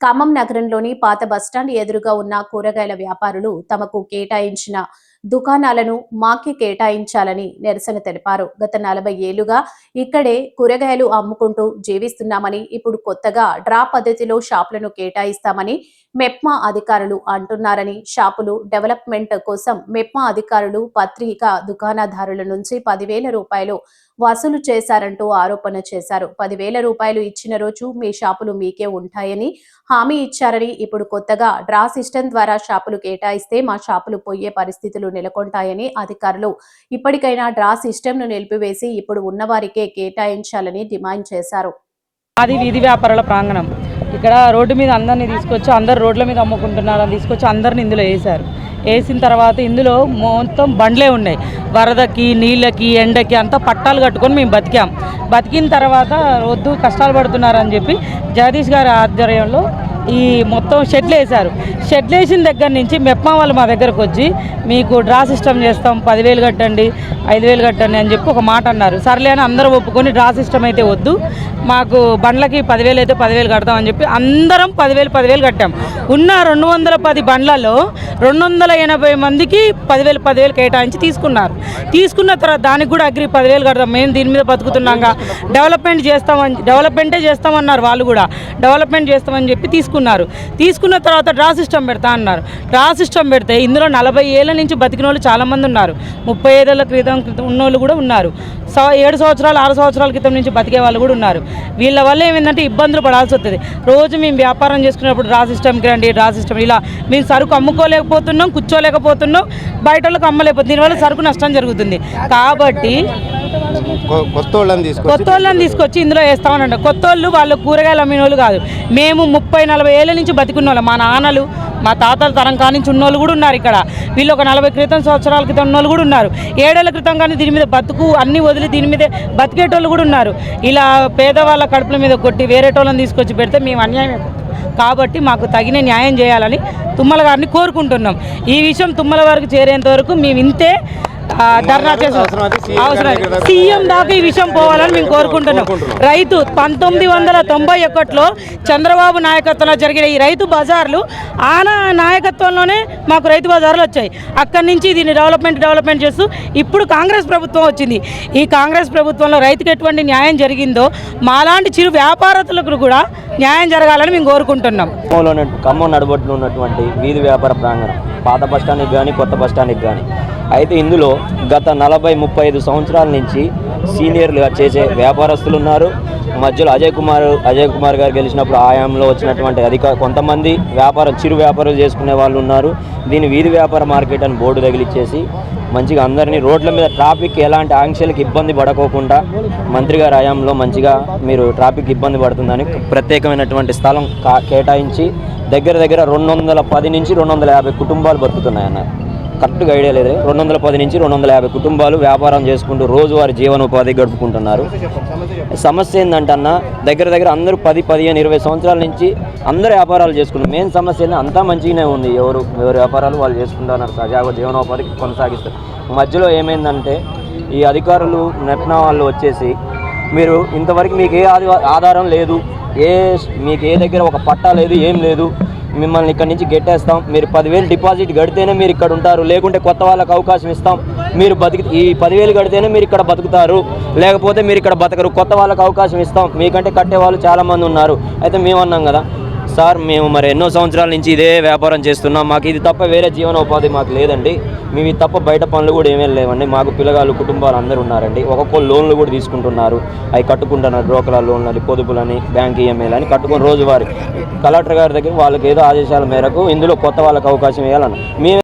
ఖమ్మం నగరంలోని పాత బస్టాండ్ ఎదురుగా ఉన్న కూరగాయల వ్యాపారులు తమకు కేటాయించిన దుకాణాలను మాకి కేటాయించాలని నిరసన తెలిపారు. గత నలభై ఏళ్ళుగా ఇక్కడే కూరగాయలు అమ్ముకుంటూ జీవిస్తున్నామని ఇప్పుడు కొత్తగా డ్రా పద్ధతిలో షాపులను కేటాయిస్తామని మెప్మా అధికారులు అంటున్నారని షాపులు డెవలప్మెంట్ కోసం మెప్మా అధికారులు పత్రిక దుకాణదారుల నుంచి పదివేల రూపాయలు వసూలు చేశారంటూ ఆరోపణ చేశారు. పదివేల రూపాయలు ఇచ్చిన రోజు మీ షాపులు మీకే ఉంటాయని హామీ ఇచ్చారని ఇప్పుడు కొత్తగా డ్రా సిస్టమ్ ద్వారా షాపులు కేటాయిస్తే మా షాపులు పోయే పరిస్థితులు నెలకొంటాయని అధికారులు. ఇప్పటికైనా డ్రా సిస్టమ్ను నిలిపివేసి ఇప్పుడు ఉన్నవారికే కేటాయించాలని డిమాండ్ చేశారు. అది వీధి వ్యాపారాల ప్రాంగణం. ఇక్కడ రోడ్డు మీద అందరినీ తీసుకొచ్చి అందరు రోడ్ల మీద అమ్ముకుంటున్నారని తీసుకొచ్చి అందరిని ఇందులో వేశారు. వేసిన తర్వాత ఇందులో మొత్తం బండ్లే ఉన్నాయి. వరదకి నీళ్ళకి ఎండకి అంతా పట్టాలు కట్టుకొని మేము బతికాం. బతికిన తర్వాత వద్దు కష్టాలు పడుతున్నారని చెప్పి జగదీష్ గారి ఆధ్వర్యంలో ఈ మొత్తం షెడ్లు వేశారు. షెడ్లు వేసిన దగ్గర నుంచి మెప్మా వాళ్ళు మా దగ్గరకు వచ్చి మీకు డ్రా సిస్టమ్ చేస్తాం పదివేలు కట్టండి ఐదు వేలు కట్టండి అని చెప్పి ఒక మాట అన్నారు. సర్లే అని అందరూ ఒప్పుకొని డ్రా సిస్టమ్ అయితే వద్దు మాకు బండ్లకి పదివేలు అయితే పదివేలు కడతామని చెప్పి అందరం పదివేలు పదివేలు కట్టాం. ఉన్న రెండు వందల పది బండ్లలో రెండు వందల ఎనభై మందికి పదివేలు పదివేలు కేటాయించి తీసుకున్నారు. తీసుకున్న తర్వాత దానికి కూడా అగ్రి పదివేలు కడతాం. మేము దీని మీద బతుకుతున్నాగా. డెవలప్మెంట్ చేస్తామని డెవలప్మెంటే చేస్తామన్నారు వాళ్ళు కూడా. డెవలప్మెంట్ చేస్తామని చెప్పి తీసుకున్నారు. తీసుకున్న తర్వాత డ్రా సిస్టమ్ పెడతా అన్నారు. డ్రా సిస్టమ్ పెడితే ఇందులో నలభై ఏళ్ళ నుంచి బతికిన వాళ్ళు చాలామంది ఉన్నారు. ముప్పై ఐదేళ్ళ క్రితం క్రితం ఉన్నోళ్ళు కూడా ఉన్నారు. సో ఏడు సంవత్సరాలు ఆరు సంవత్సరాల క్రితం నుంచి బతికే వాళ్ళు కూడా ఉన్నారు. వీళ్ళ వల్ల ఏమైందంటే ఇబ్బందులు పడాల్సి వస్తుంది రోజు మేము వ్యాపారం చేసుకున్నప్పుడు డ్రా సిస్టమ్కి రండి డ్రా సిస్టమ్ ఇలా మేము సరుకు అమ్ముకోలేకపోతున్నాం కూర్చోలేకపోతున్నాం బయట వాళ్ళకి అమ్మలేకపోతుంది దీనివల్ల సరుకు నష్టం జరుగుతుంది. కాబట్టి కొత్త వాళ్ళని తీసుకొచ్చి కొత్త వాళ్ళని తీసుకొచ్చి ఇందులో వేస్తామనంట కొత్త వాళ్ళు వాళ్ళు కూరగాయలు అమ్మిన వాళ్ళు కాదు. మేము ముప్పై నలభై ఏళ్ళ నుంచి బతికున్న వాళ్ళు మా నాన్నలు మా తాతల తరం కానించి ఉన్నోళ్ళు కూడా ఉన్నారు ఇక్కడ. వీళ్ళు ఒక నలభై క్రితం సంవత్సరాల క్రితం ఉన్నోళ్ళు కూడా ఉన్నారు. ఏడేళ్ళ క్రితం కానీ దీని మీద బతుకు అన్ని వదిలి దీని మీద బతికేటోళ్ళు కూడా ఉన్నారు. ఇలా పేదవాళ్ళ కడుపుల మీద కొట్టి వేరేటోళ్ళని తీసుకొచ్చి పెడితే మేము అన్యాయం. కాబట్టి మాకు తగిన న్యాయం చేయాలని తుమ్మల గారిని కోరుకుంటున్నాం. ఈ విషయం తుమ్మల వారికి చేరేంత వరకు మేము ఇంతే ధర్నా సీఎం అవసరం సీఎం దాకా ఈ విషయం పోవాలని మేము కోరుకుంటున్నాం. రైతు పంతొమ్మిది వందల తొంభై ఒకటిలో చంద్రబాబు నాయకత్వంలో జరిగిన ఈ రైతు బజార్లు ఆన నాయకత్వంలోనే మాకు రైతు బజార్లు వచ్చాయి. అక్కడి నుంచి దీన్ని డెవలప్మెంట్ డెవలప్మెంట్ చేస్తూ ఇప్పుడు కాంగ్రెస్ ప్రభుత్వం వచ్చింది. ఈ కాంగ్రెస్ ప్రభుత్వంలో రైతుకు ఎటువంటి న్యాయం జరిగిందో మాలాంటి చిరు వ్యాపారస్తులకు కూడా న్యాయం జరగాలని మేము కోరుకుంటున్నాం. ఖమ్మంలో ఖమ్మం నడుబొట్టులో ఉన్నటువంటి వీధి వ్యాపార ప్రాంగణం. పాత బస్టాండ్కి కానీ కొత్త బస్టాండ్కి కానీ అయితే ఇందులో గత నలభై ముప్పై ఐదు సంవత్సరాల నుంచి సీనియర్లుగా చేసే వ్యాపారస్తులు ఉన్నారు మధ్యలో అజయ్ కుమార్ అజయ్ కుమార్ గారు గెలిచినప్పుడు ఆయాంలో వచ్చినటువంటి అధిక కొంతమంది వ్యాపారం చిరు వ్యాపారాలు చేసుకునే వాళ్ళు ఉన్నారు. దీని వీధి వ్యాపార మార్కెట్ అని బోర్డు తగిలిచ్చేసి మంచిగా అందరినీ రోడ్ల మీద ట్రాఫిక్ ఎలాంటి ఆంక్షలకు ఇబ్బంది పడకోకుండా మంత్రి గారి హయాంలో మంచిగా మీరు ట్రాఫిక్ ఇబ్బంది పడుతుందని ప్రత్యేకమైనటువంటి స్థలం కా- కేటాయించి దగ్గర దగ్గర రెండు వందల పది నుంచి రెండు వందల యాభై కుటుంబాలు బతుకుతున్నాయన్నారు. కరెక్ట్గా ఐడియా లేదు రెండు వందల పది నుంచి రెండు వందల యాభై కుటుంబాలు వ్యాపారం చేసుకుంటూ రోజువారి జీవనోపాధి గడుపుకుంటున్నారు. సమస్య ఏంటంటే దగ్గర దగ్గర అందరూ పది పదిహేను ఇరవై సంవత్సరాల నుంచి అందరూ వ్యాపారాలు చేసుకుంటారు మెయిన్ సమస్య ఏంటంటే అంతా మంచిగానే ఉంది. ఎవరు ఎవరు వ్యాపారాలు వాళ్ళు చేసుకుంటున్నారు. సజావ జీవనోపాధికి కొనసాగిస్తారు. మధ్యలో ఏమైందంటే ఈ అధికారులు నెట్నా వాళ్ళు వచ్చేసి మీరు ఇంతవరకు మీకు ఏ ఆధారం లేదు. ఏ మీకు ఏ దగ్గర ఒక పట్టా లేదు ఏం లేదు. మిమ్మల్ని ఇక్కడ నుంచి గెట్టేస్తాం. మీరు పదివేలు డిపాజిట్ కడితేనే మీరు ఇక్కడ ఉంటారు. లేకుంటే కొత్త వాళ్ళకి అవకాశం ఇస్తాం. మీరు బతికి ఈ పదివేలు కడితేనే మీరు ఇక్కడ బతుకుతారు. లేకపోతే మీరు ఇక్కడ బతకరు. కొత్త వాళ్ళకి అవకాశం ఇస్తాం. మీకంటే కట్టే వాళ్ళు చాలామంది ఉన్నారు. అయితే మేము అన్నాం కదా సార్ మేము మరి ఎన్నో సంవత్సరాల నుంచి ఇదే వ్యాపారం చేస్తున్నాం. మాకు ఇది తప్ప వేరే జీవనోపాధి మాకు లేదండి. మేము ఇది తప్ప బయట పనులు కూడా ఏమీ లేవండి. మాకు పిల్లగాళ్ళు కుటుంబాలు అందరూ ఉన్నారండి. ఒక్కొక్క లోన్లు కూడా తీసుకుంటున్నారు. అవి కట్టుకుంటున్నారు. బ్రోకర్ల లోన్లని పొదుపులని బ్యాంక్ ఈఎంఐలు అని కట్టుకుని రోజువారి కలెక్టర్ గారి దగ్గర వాళ్ళకి ఏదో ఆదేశాల మేరకు ఇందులో కొత్త వాళ్ళకి అవకాశం ఇవ్వాలన్న మేము